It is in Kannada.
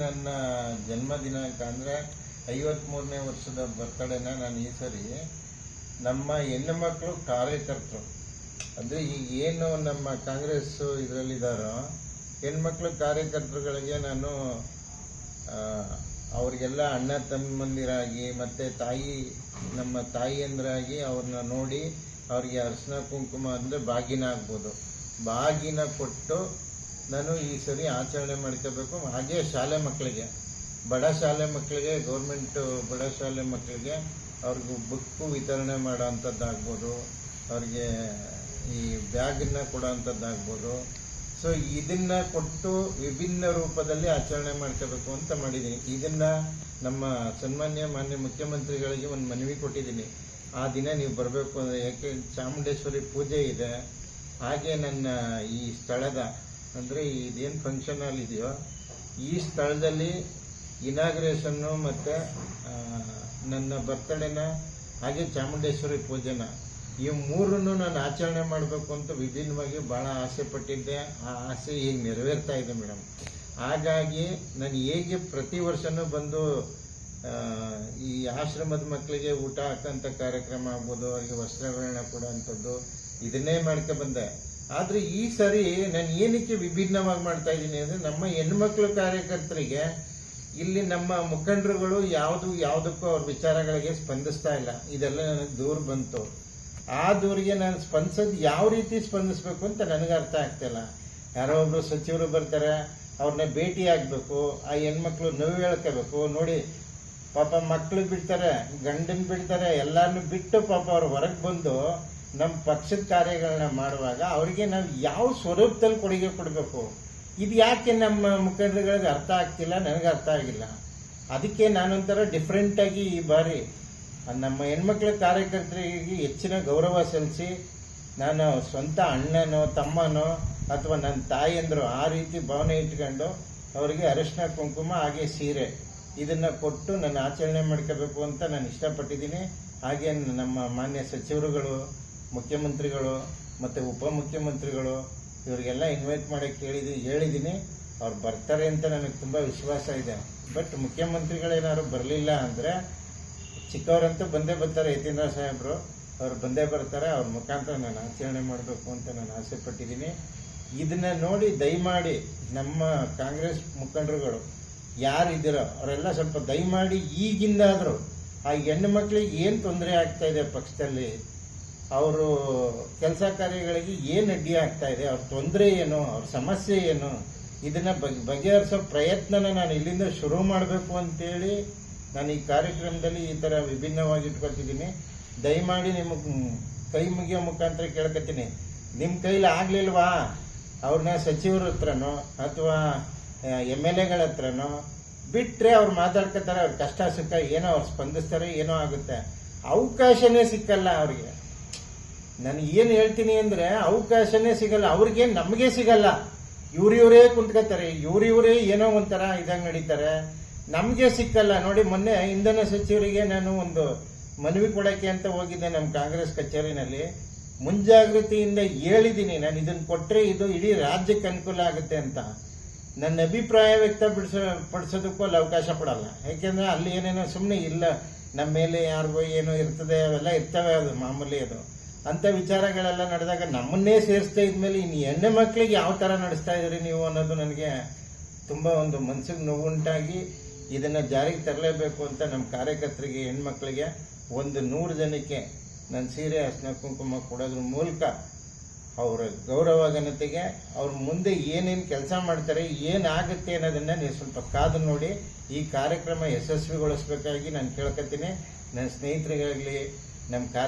ನನ್ನ ಜನ್ಮ ದಿನಾಂಕ ಅಂದರೆ ಐವತ್ಮೂರನೇ ವರ್ಷದ ಬರ್ತಡೇನ ನಾನು ಈ ಸರಿ ನಮ್ಮ ಹೆಣ್ಣು ಮಕ್ಕಳು ಕಾರ್ಯಕರ್ತರು. ಅಂದರೆ ಈಗ ಏನು ನಮ್ಮ ಕಾಂಗ್ರೆಸ್ ಇದರಲ್ಲಿದ್ದಾರೋ ಹೆಣ್ಮಕ್ಳು ಕಾರ್ಯಕರ್ತರುಗಳಿಗೆ ನಾನು ಅವ್ರಿಗೆಲ್ಲ ಅಣ್ಣ ತಮ್ಮಂದಿರಾಗಿ ಮತ್ತು ತಾಯಿ, ನಮ್ಮ ತಾಯಿಯಂದ್ರಾಗಿ ಅವ್ರನ್ನ ನೋಡಿ ಅವ್ರಿಗೆ ಅರ್ಶಿನ ಕುಂಕುಮ ಅಂದರೆ ಬಾಗಿನ ಆಗ್ಬೋದು ಬಾಗಿನ ಕೊಟ್ಟು ನಾನು ಈ ಸರಿ ಆಚರಣೆ ಮಾಡ್ಕೋಬೇಕು ಹಾಗೆ ಶಾಲೆ ಮಕ್ಕಳಿಗೆ, ಬಡ ಶಾಲೆ ಮಕ್ಕಳಿಗೆ ಗೌರ್ಮೆಂಟು ಬಡ ಶಾಲೆ ಮಕ್ಕಳಿಗೆ ಅವ್ರಿಗೂ ಬುಕ್ಕು ವಿತರಣೆ ಮಾಡೋ ಅಂಥದ್ದಾಗ್ಬೋದು ಅವ್ರಿಗೆ ಈ ಬ್ಯಾಗನ್ನ ಕೊಡೋ ಅಂಥದ್ದಾಗ್ಬೋದು ಸೊ ಇದನ್ನ ಕೊಟ್ಟು ವಿಭಿನ್ನ ರೂಪದಲ್ಲಿ ಆಚರಣೆ ಮಾಡ್ಕೋಬೇಕು ಅಂತ ಮಾಡಿದ್ದೀನಿ. ಇದನ್ನ ನಮ್ಮ ಸನ್ಮಾನ್ಯ ಮಾನ್ಯ ಮುಖ್ಯಮಂತ್ರಿಗಳಿಗೆ ಒಂದು ಮನವಿ ಕೊಟ್ಟಿದ್ದೀನಿ. ಆ ದಿನ ನೀವು ಬರಬೇಕು ಅಂದರೆ ಯಾಕೆ ಚಾಮುಂಡೇಶ್ವರಿ ಪೂಜೆ ಇದೆ. ಹಾಗೆ ನನ್ನ ಈ ಸ್ಥಳದ ಅಂದರೆ ಇದೇನು ಫಂಕ್ಷನ್ ಹಾಲ್ ಇದೆಯೋ, ಈ ಸ್ಥಳದಲ್ಲಿ ಇನಾಗ್ರೇಷನ್ನು ಮತ್ತು ನನ್ನ ಬರ್ತಡೇನ ಹಾಗೆ ಚಾಮುಂಡೇಶ್ವರಿ ಪೂಜೆನ, ಈ ಮೂರನ್ನು ನಾನು ಆಚರಣೆ ಮಾಡಬೇಕು ಅಂತ ವಿಭಿನ್ನವಾಗಿ ಭಾಳ ಆಸೆ ಪಟ್ಟಿದ್ದೆ. ಆ ಆಸೆ ಈಗ ನೆರವೇರ್ತಾ ಇದೆ ಮೇಡಮ್. ಹಾಗಾಗಿ ನಾನು ಹೇಗೆ ಪ್ರತಿ ವರ್ಷನೂ ಬಂದು ಈ ಆಶ್ರಮದ ಮಕ್ಕಳಿಗೆ ಊಟ ಹಾಕೋಂಥ ಕಾರ್ಯಕ್ರಮ ಆಗ್ಬೋದು, ಅವರಿಗೆ ವಸ್ತ್ರಗಳನ್ನ ಕೊಡೋಂಥದ್ದು ಇದನ್ನೇ ಮಾಡ್ಕೊ ಬಂದೆ. ಆದ್ರೆ ಈ ಸರಿ ನಾನು ಏನಕ್ಕೆ ವಿಭಿನ್ನವಾಗಿ ಮಾಡ್ತಾ ಇದ್ದೀನಿ ಅಂದ್ರೆ ನಮ್ಮ ಹೆಣ್ಮಕ್ಳು ಕಾರ್ಯಕರ್ತರಿಗೆ ಇಲ್ಲಿ ನಮ್ಮ ಮುಖಂಡರುಗಳು ಯಾವುದು ಯಾವುದಕ್ಕೂ ಅವ್ರ ವಿಚಾರಗಳಿಗೆ ಸ್ಪಂದಿಸ್ತಾ ಇಲ್ಲ. ಇದೆಲ್ಲ ನನಗೆ ದೂರ ಬಂತು. ಆ ದೂರಿಗೆ ನಾನು ಸ್ಪಂದಿಸೋದು ಯಾವ ರೀತಿ ಸ್ಪಂದಿಸ್ಬೇಕು ಅಂತ ನನಗೆ ಅರ್ಥ ಆಗ್ತಿಲ್ಲ ಯಾರೋ ಒಬ್ರು ಸಚಿವರು ಬರ್ತಾರೆ ಅವ್ರನ್ನ ಭೇಟಿ ಆಗ್ಬೇಕು, ಆ ಹೆಣ್ಮಕ್ಳು ನೋವು ಹೇಳ್ಕೋಬೇಕು. ನೋಡಿ, ಪಾಪ ಮಕ್ಳು ಬಿಡ್ತಾರೆ, ಗಂಡನ್ ಬಿಡ್ತಾರೆ ಎಲ್ಲಾರನ್ನು ಬಿಟ್ಟು ಪಾಪ ಅವ್ರು ಹೊರಗೆ ಬಂದು ನಮ್ಮ ಪಕ್ಷದ ಕಾರ್ಯಗಳನ್ನ ಮಾಡುವಾಗ ಅವರಿಗೆ ನಾವು ಯಾವ ಸ್ವರೂಪದಲ್ಲಿ ಕೊಡುಗೆ ಕೊಡಬೇಕು? ಇದು ಯಾಕೆ ನಮ್ಮ ಮುಖಂಡರುಗಳಿಗೆ ಅರ್ಥ ಆಗ್ತಿಲ್ಲ, ನನಗೆ ಅರ್ಥ ಆಗಿಲ್ಲ. ಅದಕ್ಕೆ ನಾನೊಂಥರ ಡಿಫ್ರೆಂಟ್ ಆಗಿ ಈ ಬಾರಿ ನಮ್ಮ ಹೆಣ್ಮಕ್ಳ ಕಾರ್ಯಕರ್ತರಿಗೆ ಹೆಚ್ಚಿನ ಗೌರವ ಸಲ್ಲಿಸಿ, ನಾನು ಸ್ವಂತ ಅಣ್ಣನೋ, ತಮ್ಮನೋ ಅಥವಾ ನನ್ನ ತಾಯಿಯಂದ್ರು ಆ ರೀತಿ ಭಾವನೆ ಇಟ್ಕೊಂಡು ಅವರಿಗೆ ಅರಿಶಿನ ಕುಂಕುಮ ಹಾಗೆ ಸೀರೆ ಇದನ್ನ ಕೊಟ್ಟು ನಾನು ಆಚರಣೆ ಮಾಡ್ಕೋಬೇಕು ಅಂತ ನಾನು ಇಷ್ಟಪಟ್ಟಿದ್ದೀನಿ. ಹಾಗೆ ನಮ್ಮ ಮಾನ್ಯ ಸಚಿವರುಗಳು ಮುಖ್ಯಮಂತ್ರಿಗಳು ಮತ್ತು ಉಪಮುಖ್ಯಮಂತ್ರಿಗಳು ಇವರಿಗೆಲ್ಲ ಇನ್ವೈಟ್ ಮಾಡೋಕ್ಕೆ ಹೇಳಿದ್ದೀನಿ ಹೇಳಿದ್ದೀನಿ ಅವ್ರು ಬರ್ತಾರೆ ಅಂತ ನನಗೆ ತುಂಬ ವಿಶ್ವಾಸ ಇದೆ. ಬಟ್ ಮುಖ್ಯಮಂತ್ರಿಗಳೇನಾದ್ರು ಬರಲಿಲ್ಲ ಅಂದರೆ ಚಿಕ್ಕವರಂತೂ ಬಂದೇ ಬರ್ತಾರೆ ಯತೀಂದ್ರ ಸಾಹೇಬರು. ಅವ್ರು ಬಂದೇ ಬರ್ತಾರೆ, ಅವ್ರ ಮುಖಾಂತರ ನಾನು ಆಚರಣೆ ಮಾಡಬೇಕು ಅಂತ ನಾನು ಆಸೆ ಪಟ್ಟಿದ್ದೀನಿ ಇದನ್ನ ನೋಡಿ ದಯಮಾಡಿ ನಮ್ಮ ಕಾಂಗ್ರೆಸ್ ಮುಖಂಡರುಗಳು ಯಾರಿದ್ದೀರೋ ಅವರೆಲ್ಲ ಸ್ವಲ್ಪ ದಯಮಾಡಿ ಈಗಿಂದಾದರೂ ಆ ಹೆಣ್ಣು ಮಕ್ಕಳಿಗೆ ಏನು ತೊಂದರೆ ಆಗ್ತಾ ಇದೆ ಪಕ್ಷದಲ್ಲಿ ಅವರು ಕೆಲಸ ಕಾರ್ಯಗಳಿಗೆ ಏನು ಅಡ್ಡಿ ಆಗ್ತಾ ಇದೆ, ಅವ್ರ ತೊಂದರೆ ಏನು, ಅವ್ರ ಸಮಸ್ಯೆ ಏನು, ಇದನ್ನ ಬಗೆ, ಬಗೆಹರಿಸೋ ಪ್ರಯತ್ನನ ನಾನು ಇಲ್ಲಿಂದ ಶುರು ಮಾಡಬೇಕು ಅಂತೇಳಿ ನಾನು ಈ ಕಾರ್ಯಕ್ರಮದಲ್ಲಿ ಈ ಥರ ವಿಭಿನ್ನವಾಗಿ ಇಟ್ಕೊತಿದ್ದೀನಿ ದಯಮಾಡಿ ನಿಮಗೆ ಕೈ ಮುಗಿಯೋ ಮುಖಾಂತರ ಕೇಳ್ಕೊತೀನಿ. ನಿಮ್ಮ ಕೈಲಿ ಆಗ್ಲಿಲ್ವಾ? ಅವ್ರನ್ನ ಸಚಿವರ ಹತ್ರನೋ ಅಥವಾ ಎಂ ಎಲ್ ಎಗಳ ಹತ್ರನೋ ಬಿಟ್ರೆ ಅವ್ರು ಮಾತಾಡ್ಕೊತಾರೆ, ಅವ್ರ ಕಷ್ಟ ಸುಖ ಏನೋ ಅವ್ರು ಸ್ಪಂದಿಸ್ತಾರೆ, ಏನೋ ಆಗುತ್ತೆ. ಅವಕಾಶನೇ ಸಿಕ್ಕಲ್ಲ ಅವ್ರಿಗೆ. ನಾನು ಏನು ಹೇಳ್ತೀನಿ ಅಂದ್ರೆ ಅವಕಾಶನೇ ಸಿಗಲ್ಲ ಅವ್ರಿಗೆ ನಮಗೆ ಸಿಗಲ್ಲ. ಇವ್ರಿವ್ರೇ ಕುಂತ್ಕೋತಾರೆ ಇವ್ರಿವ್ರೇ ಏನೋ ಒಂಥರ ಇದಂಗ್ ನಡೀತಾರೆ. ನಮಗೆ ಸಿಕ್ಕಲ್ಲ. ನೋಡಿ, ಮೊನ್ನೆ ಇಂಧನ ಸಚಿವರಿಗೆ ನಾನು ಒಂದು ಮನವಿ ಕೊಡಕ್ಕೆ ಅಂತ ಹೋಗಿದ್ದೆ ನಮ್ಮ ಕಾಂಗ್ರೆಸ್ ಕಚೇರಿನಲ್ಲಿ. ಮುಂಜಾಗ್ರತೆಯಿಂದ ಹೇಳಿದ್ದೀನಿ ನಾನು ಇದನ್ನ ಕೊಟ್ಟರೆ ಇದು ಇಡೀ ರಾಜ್ಯಕ್ಕೆ ಅನುಕೂಲ ಆಗುತ್ತೆ ಅಂತ. ನನ್ನ ಅಭಿಪ್ರಾಯ ವ್ಯಕ್ತಪಡಿಸ, ಪಡಿಸೋದಕ್ಕೂ ಅಲ್ಲಿ ಅವಕಾಶ ಕೊಡಲ್ಲ. ಯಾಕೆಂದ್ರೆ ಅಲ್ಲಿ ಏನೇನೋ ಸುಮ್ಮನೆ ಇಲ್ಲ, ನಮ್ಮ ಮೇಲೆ ಯಾರಿಗೋ ಏನೋ ಇರ್ತದೆ, ಅವೆಲ್ಲ ಇರ್ತವೆ ಅದು ಮಾಮೂಲಿ ಅದು. ಅಂತ ವಿಚಾರಗಳೆಲ್ಲ ನಡೆದಾಗ ನಮ್ಮನ್ನೇ ಸೇರಿಸ್ತಾ ಇದ್ಮೇಲೆ ಇನ್ನು ಹೆಣ್ಣು ಮಕ್ಕಳಿಗೆ ಯಾವ ಥರ ನಡೆಸ್ತಾ ಇದ್ರಿ ನೀವು ಅನ್ನೋದು ನನಗೆ ತುಂಬ ಒಂದು ಮನಸ್ಸಿಗೆ ನೋವುಂಟಾಗಿ ಇದನ್ನು ಜಾರಿಗೆ ತರಲೇಬೇಕು ಅಂತ ನಮ್ಮ ಕಾರ್ಯಕರ್ತರಿಗೆ, ಹೆಣ್ಮಕ್ಳಿಗೆ ಒಂದು ನೂರು ಜನಕ್ಕೆ ನನ್ನ ಸೀರೆ ಅಸ್ನ ಕುಂಕುಮ ಕೊಡೋದ್ರ ಮೂಲಕ ಅವರ ಗೌರವ, ಘನತೆಗೆ ಅವ್ರ ಮುಂದೆ ಏನೇನು ಕೆಲಸ ಮಾಡ್ತಾರೆ, ಏನಾಗುತ್ತೆ ಅನ್ನೋದನ್ನ ನೀವು ಸ್ವಲ್ಪ ಕಾದು ನೋಡಿ ಈ ಕಾರ್ಯಕ್ರಮ ಯಶಸ್ವಿಗೊಳಿಸ್ಬೇಕಾಗಿ ನಾನು ಕೇಳ್ಕೊತೀನಿ. ನನ್ನ ಸ್ನೇಹಿತರಿಗಾಗಲಿ, ನಮ್ಮ ಕಾರ್ಯ